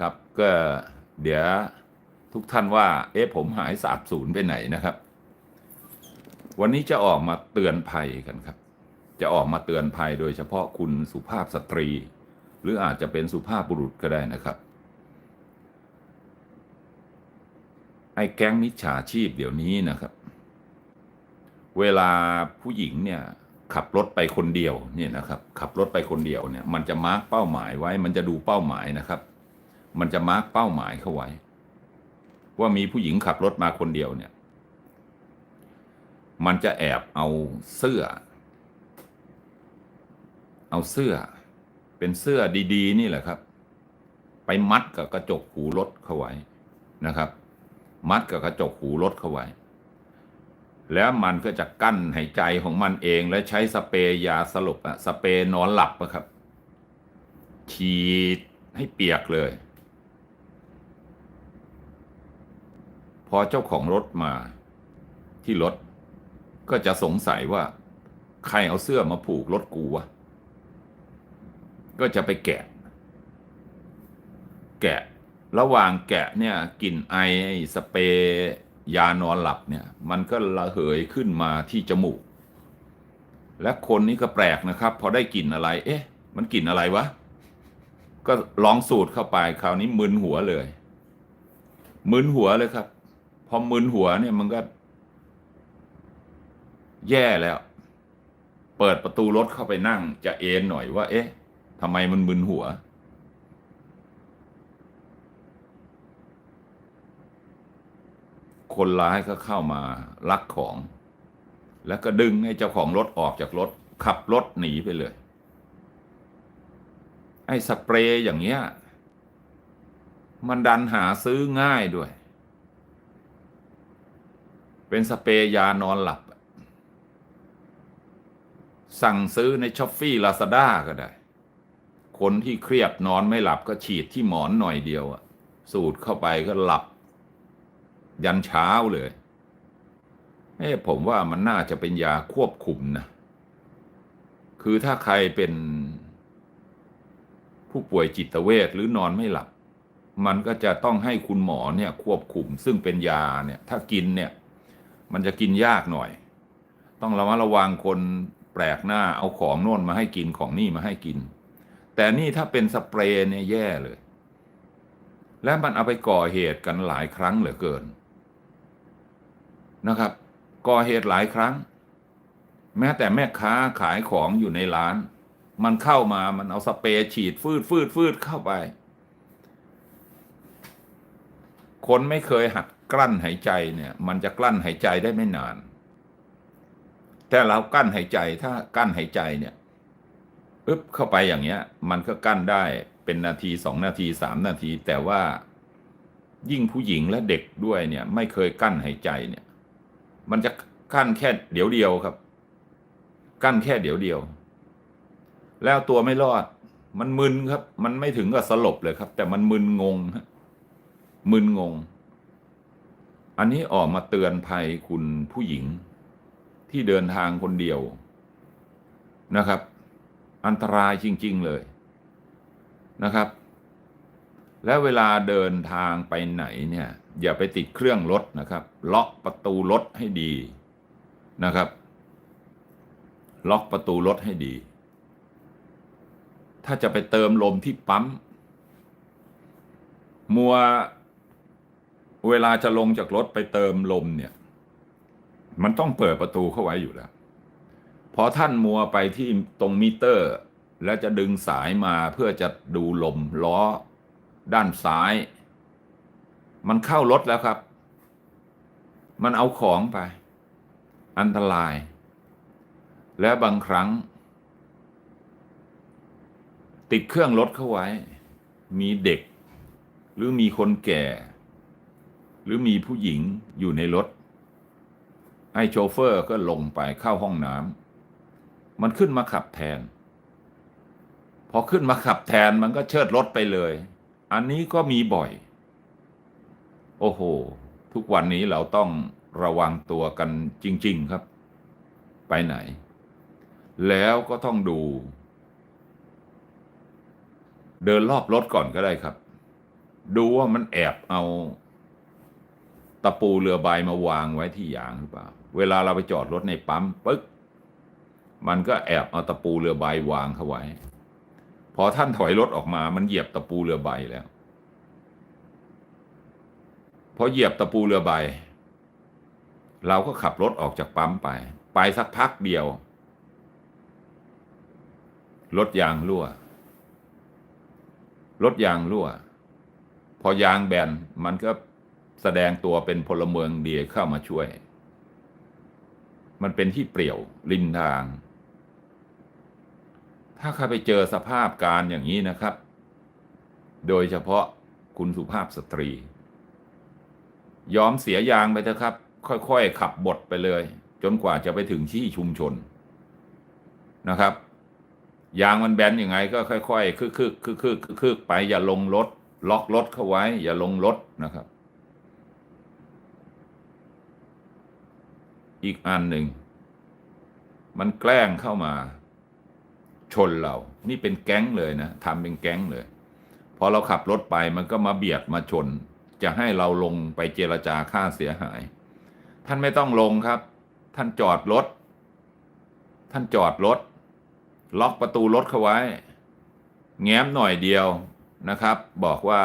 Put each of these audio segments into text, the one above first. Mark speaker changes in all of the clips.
Speaker 1: ครับก็เดี๋ยวทุกท่านว่า เอ๊ะผมหายสาบสูญไปไหนนะครับ วันนี้จะออกมาเตือนภัยกันครับ จะออกมาเตือนภัยโดยเฉพาะคุณสุภาพสตรี หรืออาจจะเป็นสุภาพบุรุษก็ได้นะครับ ไอ้แก๊งมิจฉาชีพเดี๋ยวนี้นะครับ เวลาผู้หญิงเนี่ยขับรถไปคนเดียวเนี่ยนะครับขับรถไปคนเดียวเนี่ยมันจะมาร์กเป้าหมายไว้มันจะดูเป้าหมายนะครับ มันจะมาร์กเป้าหมายเข้าไว้ ว่ามีผู้หญิงขับรถมาคนเดียวเนี่ย มันจะแอบเอาเสื้อ เอาเสื้อ เป็นเสื้อดีๆ นี่แหละครับ ไปมัดกับกระจกหูรถเข้าไว้นะครับ มัดกับกระจกหูรถเข้าไว้ แล้วมันก็จะกั้นหายใจของมันเองและใช้สเปรย์ยาสลบอะสเปรย์นอนหลับอะครับฉีดให้เปียกเลย พอเจ้าของรถมาที่รถ ก็จะสงสัยว่า ใครเอาเสื้อมาผูกรถกูวะ ก็จะไปแกะ แกะระหว่างแกะเนี่ยกลิ่นไอสเปรย์ยานอนหลับเนี่ย มันก็ระเหยขึ้นมาที่จมูก และคนนี้ก็แปลกนะครับ พอได้กลิ่นอะไร เอ๊ะ มันกลิ่นอะไรวะ ก็ลองสูดเข้าไปคราวนี้มึนหัวเลย มึนหัวเลยครับ พอมึนหัวเนี่ยมันก็ แย่แล้ว เปิดประตูรถเข้าไปนั่ง จะเอนหน่อยว่า เอ๊ะทำไมมันมึนหัว คนร้ายก็เข้ามาลักของ แล้วก็ดึงให้เจ้าของรถออกจากรถ ขับรถหนีไปเลย ไอ้สเปรย์อย่างเงี้ย มันดันหาซื้อง่ายด้วย เป็นสเปรย์ยานอนหลับ สั่งซื้อในช้อปฟี่ลาซาด้าก็ได้ คนที่เครียดนอนไม่หลับก็ฉีดที่หมอนหน่อยเดียวอะสูดเข้าไปก็หลับ ยันเช้าเลยเอ้ผมว่ามันน่าจะเป็นยาควบคุมนะ คือถ้าใครเป็นผู้ป่วยจิตเวชหรือนอนไม่หลับ มันก็จะต้องให้คุณหมอเนี่ยควบคุม ซึ่งเป็นยาเนี่ย ถ้ากินเนี่ย มันจะกินยากหน่อย ต้องระมัดระวังคนแปลกหน้าเอาของโน่นมาให้กินของนี่มาให้กิน แต่นี่ถ้าเป็นสเปรย์เนี่ยแย่เลย และมันเอาไปก่อเหตุกันหลายครั้งเหลือเกินนะครับ ก่อเหตุหลายครั้ง แม้แต่แม่ค้าขายของอยู่ในร้าน มันเข้ามามันเอาสเปรย์ฉีดฟืดฟืดฟืดเข้าไป คนไม่เคยหัด กลั้นหายใจเนี่ยมันจะกลั้นหายใจได้ไม่นาน แต่เรากั้นหายใจถ้ากั้นหายใจเนี่ยอึ๊บเข้าไปอย่างเงี้ย มันก็กั้นได้เป็นนาทีสองนาทีสามนาที แต่ว่ายิ่งผู้หญิงและเด็กด้วยเนี่ย ไม่เคยกั้นหายใจเนี่ย มันจะกั้นแค่เดี๋ยวเดียวครับ กั้นแค่เดี๋ยวเดียว แล้วตัวไม่รอด มันมึนครับ มันไม่ถึงกับสลบเลยครับ แต่มันมึนงงมึนงง อันนี้ออกมาเตือนภัยคุณผู้หญิงที่เดินทางคนเดียวนะครับ อันตรายจริง ๆ เลยนะครับ และเวลาเดินทางไปไหนเนี่ย อย่าไปติดเครื่องรถนะครับ ล็อกประตูรถให้ดีนะครับ ล็อกประตูรถให้ดี ถ้าจะไปเติมลมที่ปั๊มมัว เวลาจะลงจากรถไปเติมลมเนี่ย มันต้องเปิดประตูเข้าไว้อยู่แล้ว พอท่านมัวไปที่ตรงมิเตอร์ แล้วจะดึงสายมาเพื่อจะดูลมล้อ ด้านซ้าย มันเข้ารถแล้วครับ มันเอาของไป อันตราย และบางครั้ง ติดเครื่องรถเข้าไว้ มีเด็ก หรือมีคนแก่ รือมีผู้หญิงอยู่ในรถไอ้โชเฟอร์ก็ลงไปเข้าห้องน้ำมันขึ้นมาขับแทน พอขึ้นมาขับแทนมันก็เชิดรถไปเลย อันนี้ก็มีบ่อย โอ้โห ทุกวันนี้เราต้องระวังตัวกันจริง ๆครับ ไปไหน แล้วก็ต้องดู เดินรอบรถก่อนก็ได้ครับ ดูว่ามันแอบเอา ตะปูเรือใบมาวางไว้ที่ยางหรือเปล่า เวลาเราไปจอดรถในปั๊มปึ๊ก มันก็แอบเอาตะปูเรือใบวางเข้าไว้ พอท่านถอยรถออกมา มันเหยียบตะปูเรือใบแล้ว พอเหยียบตะปูเรือใบ เราก็ขับรถออกจากปั๊มไป ไปสักพักเดียว รถยางรั่ว รถยางรั่ว พอยางแบนมันก็ แสดงตัวเป็นพลเมืองดีเข้ามาช่วย มันเป็นที่เปลี่ยวริมทาง ถ้าใครไปเจอสภาพการอย่างนี้นะครับ โดยเฉพาะคุณสุภาพสตรี ยอมเสียยางไปเถอะครับ ค่อยๆขับบดไปเลย จนกว่าจะไปถึงที่ชุมชนนะครับ ยางมันแบนยังไงก็ค่อยๆคึกๆคึกๆคึกๆไป อย่าลงรถล็อกรถเข้าไว้ อย่าลงรถนะครับ อีกอันหนึ่ง มันแกล้งเข้ามาชนเรา นี่เป็นแก๊งเลยนะทำเป็นแก๊งเลย พอเราขับรถไปมันก็มาเบียดมาชน จะให้เราลงไปเจรจาค่าเสียหาย ท่านไม่ต้องลงครับ ท่านจอดรถ ท่านจอดรถ ล็อกประตูรถเข้าไว้ แง้มหน่อยเดียวนะครับ บอกว่า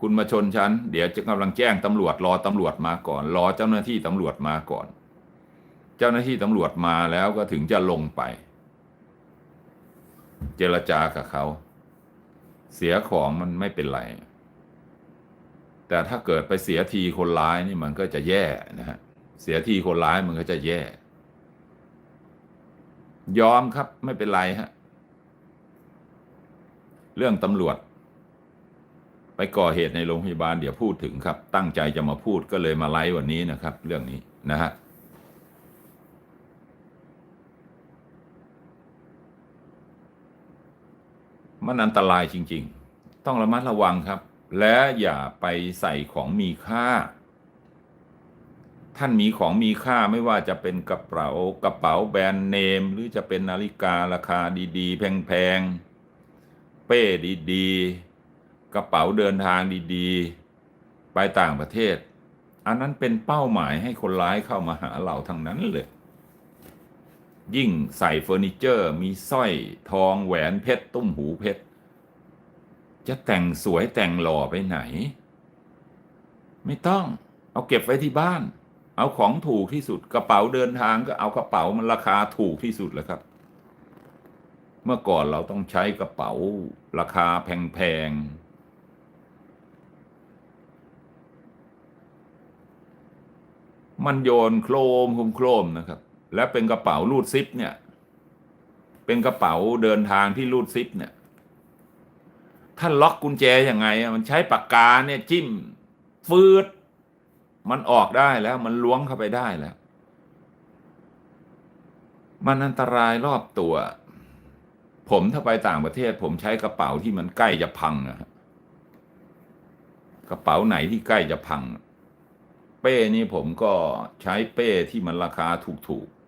Speaker 1: คุณมาชนฉัน เดี๋ยวจะกำลังแจ้งตำรวจรอตำรวจมาก่อน รอเจ้าหน้าที่ตำรวจมาก่อน จ้าหน้าที่ตำรวจมาแล้วก็ถึงจะลงไป เจรจากับเขา เสียของมันไม่เป็นไร แต่ถ้าเกิดไปเสียทีคนร้ายนี่มันก็จะแย่นะฮะเสียทีคนร้ายมันก็จะแย่ ยอมครับไม่เป็นไรฮะเรื่องตำรวจ ไปก่อเหตุในโรงพยาบาลเดี๋ยวพูดถึงครับ ตั้งใจจะมาพูดก็เลยมาไลฟ์วันนี้นะครับ เรื่องนี้นะฮะ มันอันตรายจริง ๆ ต้องระมัดระวังครับ และอย่าไปใส่ของมีค่า ท่านมีของมีค่าไม่ว่าจะเป็นกระเป๋ากระเป๋าแบรนด์เนม หรือจะเป็นนาฬิการาคาดีๆ แพงๆ เป้ดีๆ กระเป๋าเดินทางดีๆ ไปต่างประเทศ อันนั้นเป็นเป้าหมายให้คนร้ายเข้ามาหาเราทั้งนั้นเลย ยิ่งใส่เฟอร์นิเจอร์ มีสร้อยทองแหวนเพชรตุ้มหูเพชร จะแต่งสวยแต่งหล่อไปไหน ไม่ต้อง เอาเก็บไว้ที่บ้าน เอาของถูกที่สุดกระเป๋าเดินทางก็เอากระเป๋ามันราคาถูกที่สุดแล้วครับ เมื่อก่อนเราต้องใช้กระเป๋าราคาแพงๆมันโยนโครมโครมโครมนะครับ และเป็นกระเป๋ารูดซิปเนี่ย เป็นกระเป๋าเดินทางที่รูดซิปเนี่ยท่านล็อกกุญแจยังไงอะมันใช้ปากกาเนี่ยจิ้มฟืด มันออกได้แล้ว มันล้วงเข้าไปได้แล้ว มันอันตรายรอบตัว ผมถ้าไปต่างประเทศ ผมใช้กระเป๋าที่มันใกล้จะพังอะฮะกระเป๋าไหนที่ใกล้จะพัง เป้นี่ผมก็ใช้เป้ที่มันราคาถูกๆ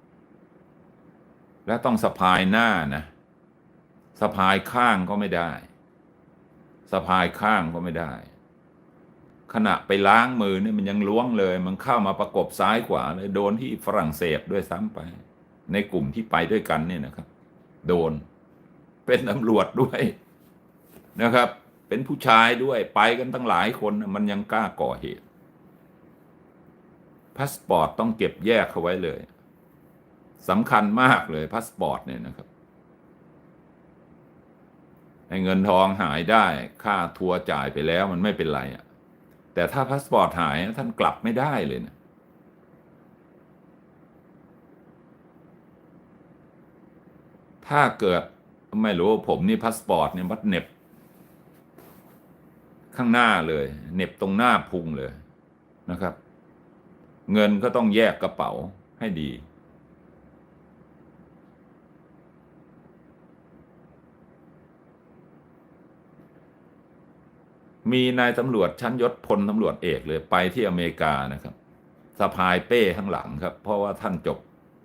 Speaker 1: และต้องสะพายหน้านะ สะพายข้างก็ไม่ได้ สะพายข้างก็ไม่ได้ ขณะไปล้างมือเนี่ยมันยังล้วงเลย มันเข้ามาประกบซ้ายขวาเลยโดนที่ฝรั่งเศสด้วยซ้ำไป ในกลุ่มที่ไปด้วยกันเนี่ยนะครับ โดน เป็นตำรวจด้วยนะครับ เป็นผู้ชายด้วยไปกันตั้งหลายคนมันยังกล้าก่อเหตุพาสปอร์ตต้องเก็บแยกเขาไว้เลย สำคัญมากเลยพาสปอร์ตเนี่ยนะครับไอ้เงินทองหายได้ค่าทัวร์จ่ายไปแล้วมันไม่เป็นไรอะแต่ถ้าพาสปอร์ตหายท่านกลับไม่ได้เลยนะถ้าเกิดไม่รู้ผมนี่พาสปอร์ตเนี่ยมัดเน็บ ข้างหน้าเลยเน็บตรงหน้าพุงเลยนะครับ เงินก็ต้องแยกกระเป๋าให้ดี มีนายตำรวจชั้นยศพลตำรวจเอกเลยไปที่อเมริกานะครับสะพายเป้ข้างหลังครับ เพราะว่าท่านจบ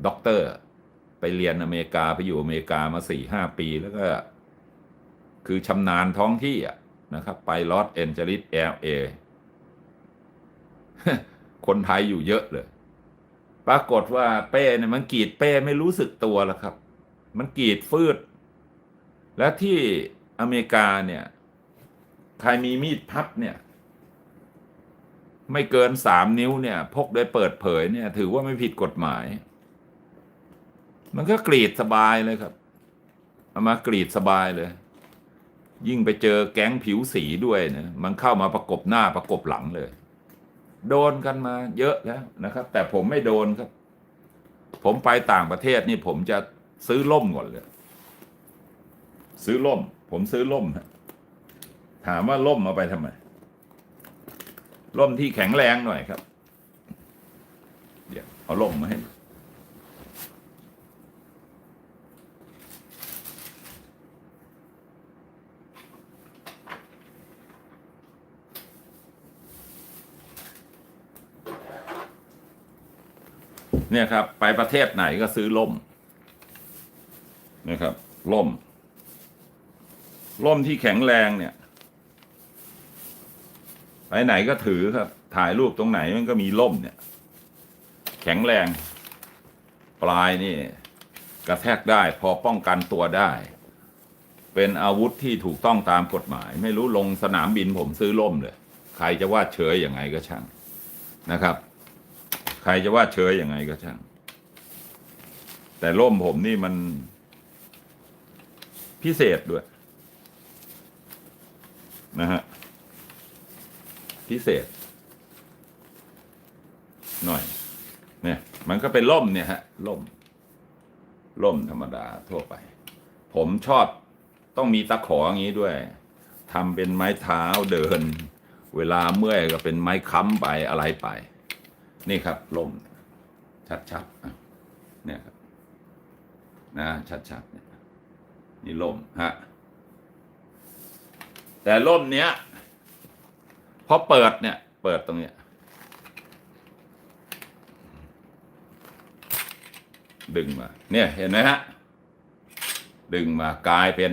Speaker 1: ด็อกเตอร์ ไปเรียนอเมริกาไปอยู่อเมริกามาสี่ห้าปีแล้วก็ คือชำนาญท้องที่นะครับ ไปลอสแอนเจลิสเอลเอคนไทยอยู่เยอะเลย ปรากฏว่าเป้เนี่ยมันกรีดเป้ไม่รู้สึกตัวแล้วครับ มันกรีดฟืด และที่อเมริกาเนี่ย ใครมีมีดพับเนี่ย ไม่เกินสามนิ้วเนี่ย พกโดยเปิดเผยเนี่ย ถือว่าไม่ผิดกฎหมาย มันก็กรีดสบายเลยครับ เอามากรีดสบายเลย ยิ่งไปเจอแก๊งผิวสีด้วยเนะมันเข้ามาประกบหน้าประกบหลังเลย โดนกันมาเยอะแล้วนะครับ แต่ผมไม่โดนครับ ผมไปต่างประเทศนี่ผมจะซื้อล่มก่อนเลย ซื้อล่ม ผมซื้อล่มฮะ ถามว่าล่มเอาไปทำไม ล่มที่แข็งแรงหน่อยครับ เดี๋ยวเอาล่มมาให้เนี่ยครับ ไปประเทศไหนก็ซื้อล่มนะครับล่มล่มที่แข็งแรงเนี่ย ไปไหนก็ถือครับ ถ่ายรูปตรงไหนมันก็มีล่มเนี่ย แข็งแรง ปลายนี่ กระแทกได้พอป้องกันตัวได้ เป็นอาวุธที่ถูกต้องตามกฎหมาย ไม่รู้ลงสนามบินผมซื้อล่มเลย ใครจะว่าเฉยยังไงก็ช่างนะครับ ใครจะว่าเฉยยังไงก็ช่าง แต่ร่มผมนี่มันพิเศษด้วย นะฮะ พิเศษ หน่อย เนี่ย มันก็เป็นร่มเนี่ยฮะร่มร่มธรรมดาทั่วไป ผมชอบต้องมีตะขออย่างนี้ด้วยทำเป็นไม้เท้าเดิน เวลาเมื่อยก็เป็นไม้ค้ำไปอะไรไป นี่ครับล่ม ชัดๆเนี่ยครับนะชัดๆเนี่ยนี่ล่มฮะแต่ล่มเนี้ย พอเปิดเนี่ย เปิดตรงเนี้ย ดึงมา เนี่ยเห็นไหมฮะ ดึงมากลายเป็น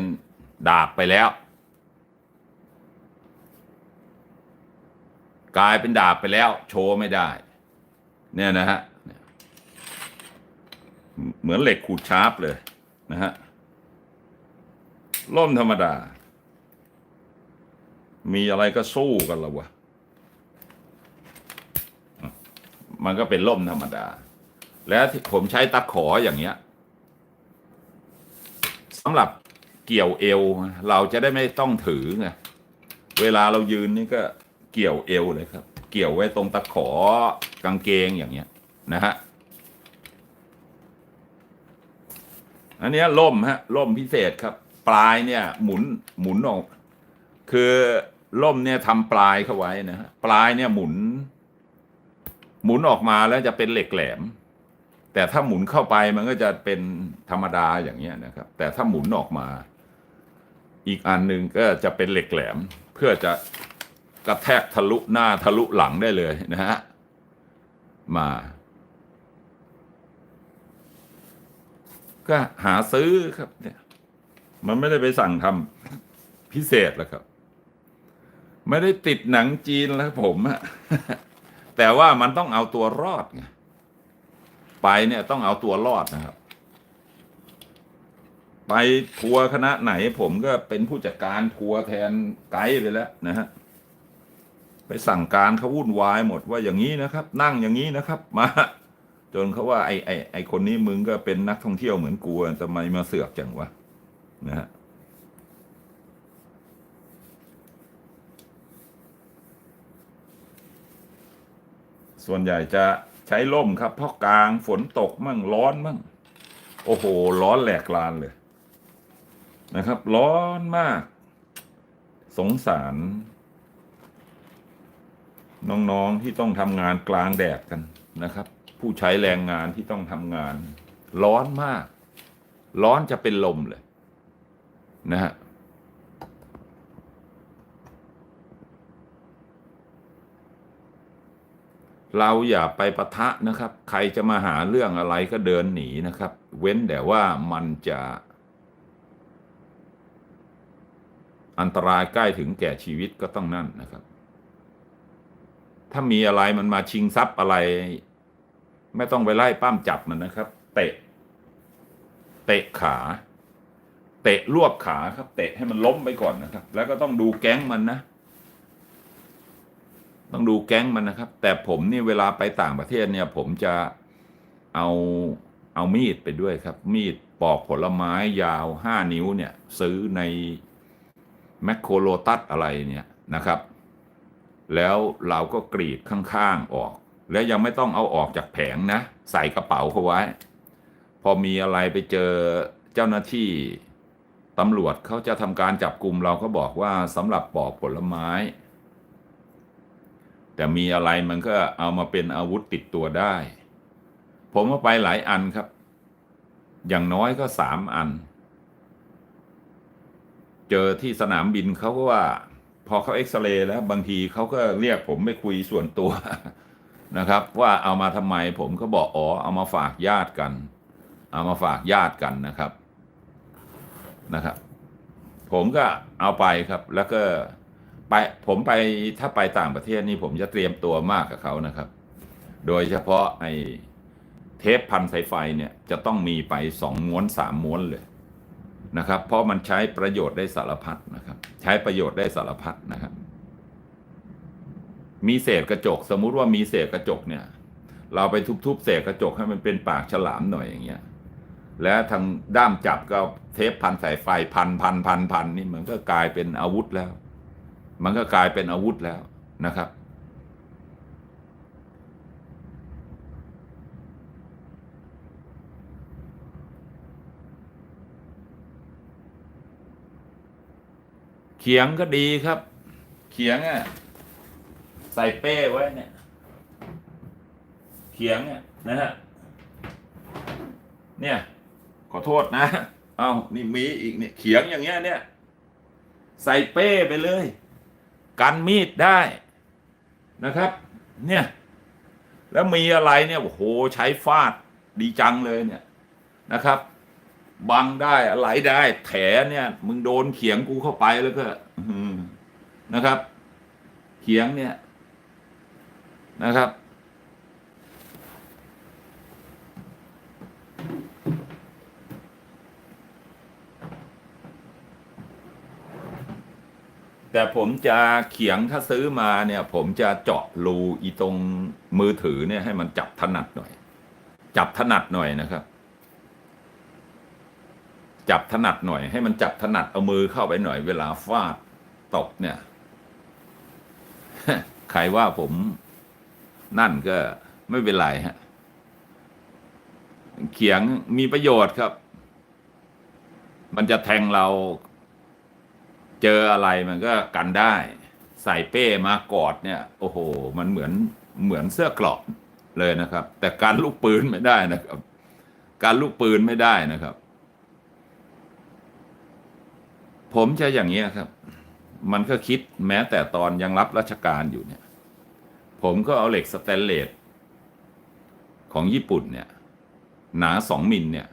Speaker 1: ดาบไปแล้ว กลายเป็นดาบไปแล้ว โชว์ไม่ได้ เนี่ยนะฮะเหมือนเหล็กขูดชาร์ปเลยนะฮะล่มธรรมดา มีอะไรก็สู้กันละวะ มันก็เป็นล่มธรรมดา แล้วที่ผมใช้ตะขออย่างเงี้ยสำหรับเกี่ยวเอว เราจะได้ไม่ต้องถือไงเวลาเรายืนนี่ก็เกี่ยวเอวเลยครับ เกี่ยวไว้ตรงตะขอกางเกงอย่างเงี้ยนะฮะอันเนี้ยล่มฮะล่มพิเศษครับ ปลายเนี่ย หมุนหมุนออก คือ ล่มเนี่ยทำปลายเข้าไว้นะฮะปลายเนี่ยหมุน หมุนออกมาแล้วจะเป็นเหล็กแหลม แต่ถ้าหมุนเข้าไปมันก็จะเป็นธรรมดาอย่างเงี้ยนะครับ แต่ถ้าหมุนออกมา อีกอันหนึ่งก็จะเป็นเหล็กแหลม เพื่อจะกระแทกทะลุหน้าทะลุหลังได้เลยนะฮะมาก็หาซื้อครับเนี่ยมันไม่ได้ไปสั่งทำพิเศษแล้วครับ ไม่ได้ติดหนังจีนแล้วผมอะแต่ว่ามันต้องเอาตัวรอดไงไปเนี่ยต้องเอาตัวรอดนะครับ ไปทัวร์คณะไหนผมก็เป็นผู้จัดการทัวร์แทนไกด์ไปแล้วนะฮะไปสั่งการเขาวุ่นวายหมดว่าอย่างนี้นะครับ นั่งอย่างนี้นะครับ มาจนเขาว่าไอ้ไอ้ไอ้คนนี้มึงก็เป็นนักท่องเที่ยวเหมือนกูทำไมมาเสือกจังวะนะฮะ ส่วนใหญ่จะใช้ล่มครับ เพราะกลางฝนตกมั่งร้อนมั่งโอ้โห ร้อนแหลกลานเลย นะครับ ร้อนมาก สงสาร น้องๆที่ต้องทำงานกลางแดดกันนะครับ ผู้ใช้แรงงานที่ต้องทำงาน ร้อนมาก ร้อนจะเป็นลมเลย นะฮะ เราอย่าไปปะทะนะครับ ใครจะมาหาเรื่องอะไรก็เดินหนีนะครับ เว้นแต่ว่ามันจะ อันตรายใกล้ถึงแก่ชีวิตก็ต้องนั่นนะครับ ถ้ามีอะไรมันมาชิงทรัพย์อะไร ไม่ต้องไปไล่ป้ามจับมันนะครับ เตะ เตะขา เตะรวบขาครับ เตะให้มันล้มไปก่อนนะครับ แล้วก็ต้องดูแก๊งมันนะ ต้องดูแก๊งมันนะครับ แต่ผมนี่เวลาไปต่างประเทศเนี่ย ผมจะเอาเอามีดไปด้วยครับ มีดปอกผลไม้ยาวห้านิ้วเนี่ย ซื้อในแมคโครโลตัสอะไรเนี่ยนะครับ แล้วเราก็กรีดข้างๆออก แล้วยังไม่ต้องเอาออกจากแผงนะ ใส่กระเป๋าเขาไว้ พอมีอะไรไปเจอเจ้าหน้าที่ตำรวจเขาจะทำการจับกลุ่มเราก็บอกว่าสำหรับปอกผลไม้ แต่มีอะไรมันก็เอามาเป็นอาวุธติดตัวได้ ผมก็ไปหลายอันครับ อย่างน้อยก็สามอัน เจอที่สนามบินเขาก็ว่า พอเขาเอ็กซเรย์แล้ว บางทีเขาก็เรียกผมไปคุยส่วนตัวนะครับ ว่าเอามาทำไมผมก็บอกอ๋อเอามาฝากญาติกัน เอามาฝากญาติกันนะครับนะครับ ผมก็เอาไปครับแล้วก็ ไปผมไปถ้าไปต่างประเทศนี่ผมจะเตรียมตัวมากกับเขานะครับ โดยเฉพาะไอ้เทปพันสายไฟเนี่ยจะต้องมีไปสองม้วนสามม้วนเลยนะครับ เพราะมันใช้ประโยชน์ได้สารพัดนะครับ ใช้ประโยชน์ได้สารพัดนะครับ มีเศษกระจก สมมุติว่ามีเศษกระจกเนี่ย เราไปทุบๆเศษกระจกให้มันเป็นปากฉลามหน่อยอย่างเงี้ยและทางด้ามจับก็เทปพันสายไฟพันพันพันพันนี่มันก็กลายเป็นอาวุธแล้ว มันก็กลายเป็นอาวุธแล้วนะครับ เขียงก็ดีครับ เขียงอะใส่เป้ไว้เนี่ย เขียงเนี่ยนะฮะเนี่ย ขอโทษนะ เอานี่มีอีกเนี่ยเขียงอย่างเงี้ยเนี่ย ใส่เป้ไปเลย กันมีดได้นะครับ เนี่ย แล้วมีอะไรเนี่ยโอ้โหใช้ฟาดดีจังเลยเนี่ยนะครับบังได้อะไรได้ แถเนี่ย มึงโดนเขียงกูเข้าไปแล้วก็นะครับ เขียงเนี่ยนะครับ แต่ผมจะเขียงถ้าซื้อมาเนี่ย ผมจะเจาะรูอีตรงมือถือเนี่ยให้มันจับถนัดหน่อย จับถนัดหน่อยนะครับ จับถนัดหน่อย ให้มันจับถนัดเอามือเข้าไปหน่อย เวลาฟาดตบเนี่ยใครว่าผมนั่นก็ไม่เป็นไรฮะเขียงมีประโยชน์ครับ มันจะแทงเรา เจออะไรมันก็กันได้ ใส่เป้มากอดเนี่ยโอ้โห มันเหมือนเหมือนเสื้อกราะเลยนะครับ แต่การลูกปืนไม่ได้นะครับ การลูกปืนไม่ได้นะครับ ผมจะอย่างนี้ครับ มันก็คิดแม้แต่ตอนยังรับราชการอยู่เนี่ย ผมก็เอาเหล็กสแตนเลสของญี่ปุ่นเนี่ยหนาสองมิลเนี่ย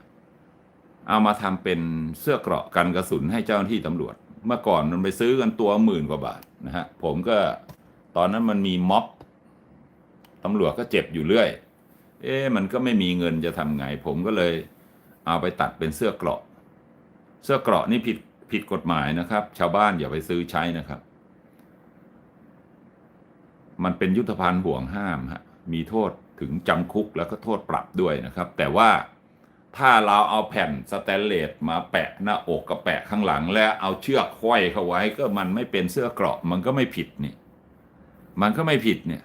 Speaker 1: เอามาทำเป็นเสื้อเกราะกันกระสุนให้เจ้าหน้าที่ตำรวจ เมื่อก่อนมันไปซื้อกันตัวหมื่นกว่าบาทนะฮะผมก็ตอนนั้นมันมีม็อบตำรวจก็เจ็บอยู่เรื่อย เอ๊ะมันก็ไม่มีเงินจะทำไง ผมก็เลยเอาไปตัดเป็นเสื้อเกราะ เสื้อเกราะนี่ผิดผิดกฎหมายนะครับ ชาวบ้านอย่าไปซื้อใช้นะครับ มันเป็นยุทธภัณฑ์ห่วงห้ามฮะมีโทษถึงจำคุกแล้วก็โทษปรับด้วยนะครับ แต่ว่า ถ้าเราเอาแผ่นสแตนเลสมาแปะหน้าอกกับแปะข้างหลัง และเอาเชือกห้อยเข้าไว้ก็มันไม่เป็นเสื้อเกราะมันก็ไม่ผิดนี่ มันก็ไม่ผิดเนี่ย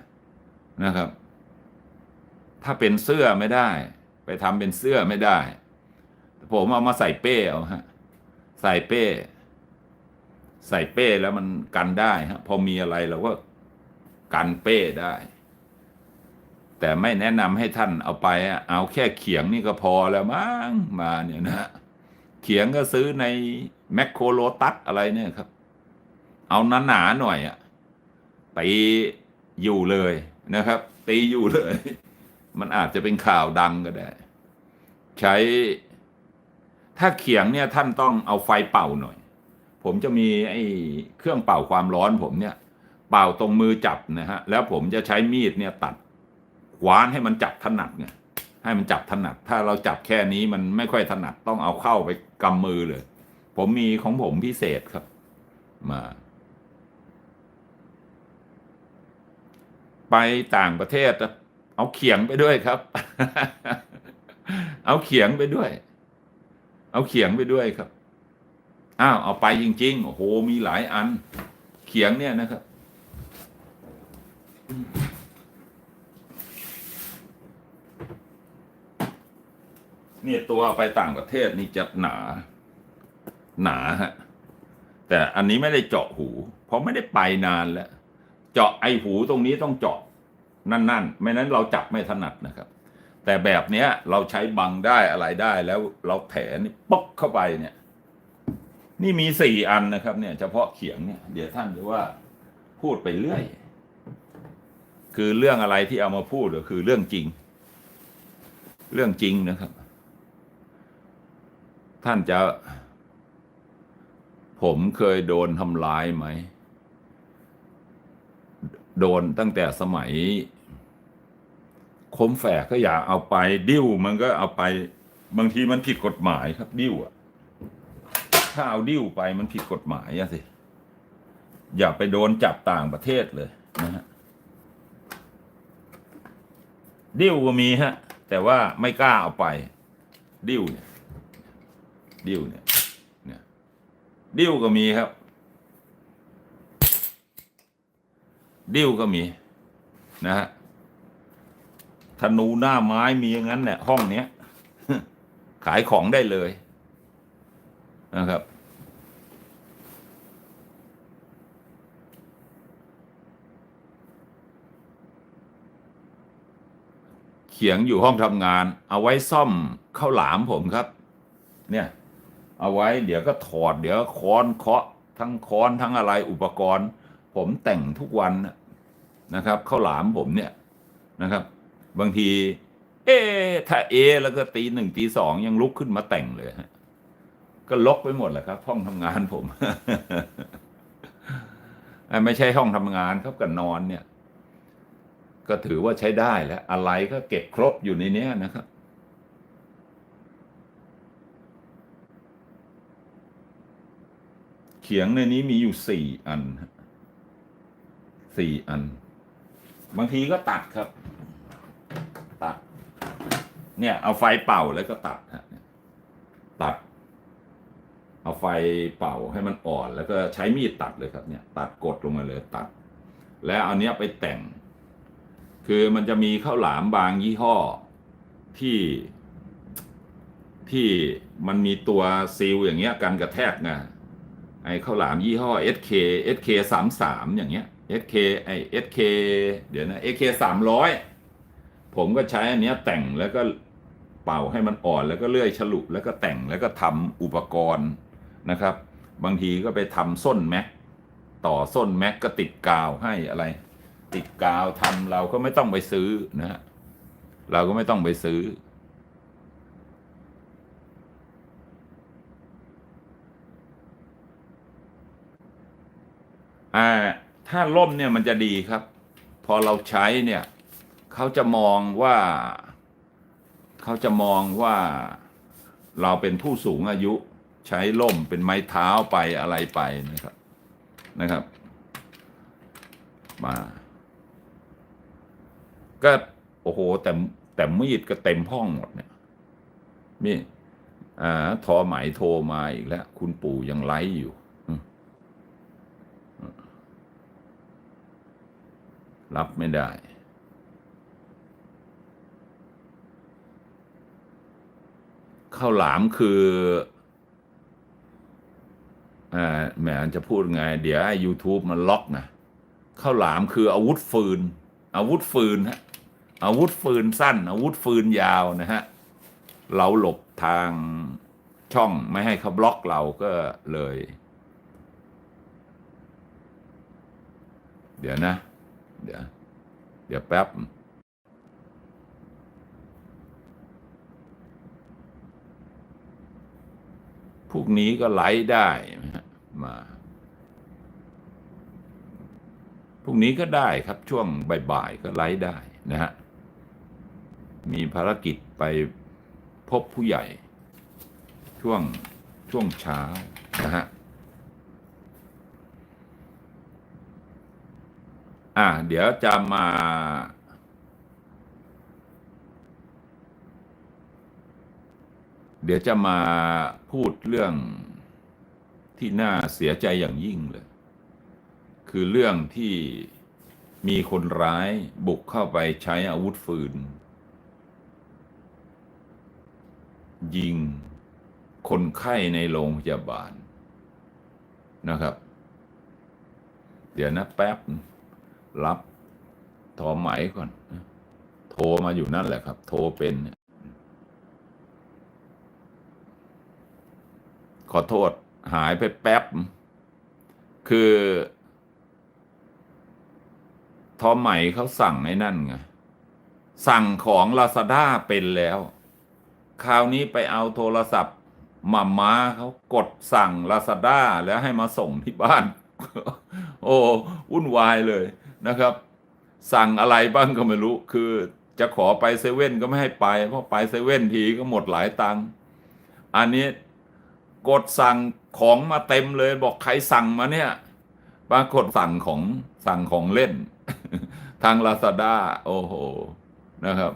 Speaker 1: นะครับ ถ้าเป็นเสื้อไม่ได้ ไปทำเป็นเสื้อไม่ได้ ผมเอามาใส่เป้เอาฮะใส่เป้ ใส่เป้แล้วมันกันได้ฮะพอมีอะไรเราก็กันเป้ได้ แต่ไม่แนะนำให้ท่านเอาไปอะเอาแค่เขียงนี่ก็พอแล้วมั้งมาเนี่ยนะเขียงก็ซื้อในแมคโครโลตัสอะไรเนี่ยครับ เอาหนาๆหน่อยอะตีอยู่เลยนะครับ ตีอยู่เลย มันอาจจะเป็นข่าวดังก็ได้ ใช้ ถ้าเขียงเนี่ยท่านต้องเอาไฟเป่าหน่อย ผมจะมีไอ้เครื่องเป่าความร้อนผมเนี่ย เป่าตรงมือจับนะฮะแล้วผมจะใช้มีดเนี่ยตัด ขวานให้มันจับถนัดเนี่ยให้มันจับถนัด ถ้าเราจับแค่นี้มันไม่ค่อยถนัดต้องเอาเข้าไปกำมือเลย ผมมีของผมพิเศษครับ มา ไปต่างประเทศ เอาเขียงไปด้วยครับ เอาเขียงไปด้วย เอาเขียงไปด้วยครับอ้าวเอาไปจริงๆโอ้โหมีหลายอัน เขียงเนี่ยนะครับ นี่ยตัวไปต่างประเทศนี่จะหนา หนาฮะ แต่อันนี้ไม่ได้เจาะหู เพราะไม่ได้ไปนานแล้ว เจาะไอหูตรงนี้ต้องเจาะนั่นๆ ไม่นั้นเราจับไม่ถนัดนะครับ แต่แบบเนี้ยเราใช้บังได้อะไรได้แล้วเราแถนี่ป๊อกเข้าไปเนี่ย นี่มีสี่อันนะครับ เนี่ย เฉพาะเขียงเนี่ย เดี๋ยวท่านจะว่าพูดไปเรื่อย คือเรื่องอะไรที่เอามาพูดก็คือเรื่องจริง เรื่องจริงนะครับ ท่านจะ ผมเคยโดนทำร้ายไหม โดนตั้งแต่สมัย คมแฝกก็อยากเอาไป ดิ้วมันก็เอาไป บางทีมันผิดกฎหมายครับ ดิ้วอะถ้าเอาดิ้วไปมันผิดกฎหมายอะสิ อย่าไปโดนจับต่างประเทศเลยนะฮะดิ้วก็มีฮะ แต่ว่าไม่กล้าเอาไป ดิ้วเนี่ย ดิ้วเนี่ยเนี่ยดิ้วก็มีครับ ดิ้วก็มีนะฮะธนูหน้าไม้มีอย่างนั้นเนี่ยห้องเนี้ยขายของได้เลยนะครับ เขียงอยู่ห้องทำงาน เอาไว้ซ่อมข้าวหลามผมครับ เนี่ย เอาไว้ เดี๋ยวก็ถอด เดี๋ยวค้อนเคาะทั้งค้อนทั้งอะไรอุปกรณ์ ผมแต่งทุกวันนะครับข้าวหลามผมเนี่ยนะครับ บางที เอถ้าเอ แล้วก็ตีหนึ่งตีสองยังลุกขึ้นมาแต่งเลยก็ลกไปหมดแหละครับห้องทำงานผมไม่ใช่ห้องทำงานครับกับนอนเนี่ย ก็ถือว่าใช้ได้แล้ว อะไรก็เก็บครบอยู่ในเนี้ยนะครับ ขียงในนี้มีอยู่สี่อันสี่อัน บางทีก็ตัดครับ ตัด เนี่ย เอาไฟเป่าแล้วก็ตัดฮะตัด เอาไฟเป่าให้มันอ่อนแล้วก็ใช้มีดตัดเลยครับ เนี่ย ตัดกดลงมาเลยตัด แล้วเอาเนี้ยไปแต่ง คือมันจะมีข้าวหลามบางยี่ห้อที่ที่มันมีตัวซีลอย่างเงี้ยกันกระแทกไง ไอ้ข้าวหลามยี่ห้อ SK SK สามสามอย่างเงี้ย SK ไอ้ SK เดี๋ยวนะ SK สามร้อยผมก็ใช้อันเนี้ยแต่งแล้วก็เป่าให้มันอ่อนแล้วก็เลื่อยฉลุแล้วก็แต่งแล้วก็ทำอุปกรณ์นะครับ บางทีก็ไปทำส้นแม็กต่อส้นแม็กก็ติดกาวให้อะไร ติดกาวทำเราก็ไม่ต้องไปซื้อนะฮะเราก็ไม่ต้องไปซื้อ อ่าถ้าล่มเนี่ยมันจะดีครับ พอเราใช้เนี่ยเขาจะมองว่าเขาจะมองว่าเราเป็นผู้สูงอายุใช้ล่มเป็นไม้เท้าไปอะไรไปนะครับนะครับ มาก็โอ้โหแต่แต่มีดก็เต็มห้องหมดเนี่ยนี่อ่าทอไหมโทรมาอีกแล้ว คุณปู่ยังไลฟ์อยู่อืม รับไม่ได้ ข้าวหลามคืออ่าแหมจะพูดไง เดี๋ยวไอ้ YouTube มันล็อกนะข้าวหลามคืออาวุธฟืน อาวุธฟืนฮะอาวุธฟืนสั้น อาวุธฟืนยาวนะฮะ เราหลบทางช่องไม่ให้เขาบล็อกเราก็เลย เดี๋ยวนะ เดี๋ยวเดี๋ยวแป๊บ พวกนี้ก็ไลฟ์ได้นะฮะมาพรุ่งนี้ก็ได้ครับช่วงบ่ายๆก็ไลฟ์ได้นะฮะ มีภารกิจไปพบผู้ใหญ่ ช่วงช่วงเช้านะฮะ อ่าเดี๋ยวจะมา เดี๋ยวจะมาพูดเรื่องที่น่าเสียใจอย่างยิ่งเลย คือเรื่องที่มีคนร้ายบุกเข้าไปใช้อาวุธฟืน ยิงคนไข้ในโรงพยาบาลนะครับ เดี๋ยวนะแป๊บ รับโทรไหมก่อนโทรมาอยู่นั่นแหละครับ โทรเป็น ขอโทษหายไปแป๊บ คือ ทอใหม่เขาสั่งไอ้นั่นไง สั่งของลาซาด้าเป็นแล้ว คราวนี้ไปเอาโทรศัพท์มาม้าเขากดสั่งลาซาด้าแล้วให้มาส่งที่บ้าน โอ้วุ่นวายเลย นะครับ สั่งอะไรบ้างก็ไม่รู้ คือจะขอไปเซเว่นก็ไม่ให้ไป เพราะไปเซเว่นทีก็หมดหลายตังค์อันนี้กดสั่งของมาเต็มเลยบอกใครสั่งมาเนี่ยปรากฏสั่งของสั่งของเล่น ทางลาซาด้าโอ้โหนะครับ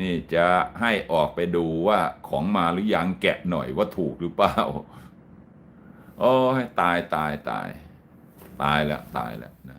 Speaker 1: นี่จะให้ออกไปดูว่าของมาหรือยังแกะหน่อยว่าถูกหรือเปล่าโอ้ยตายตายตาย ตายแล้วตายแล้วนะ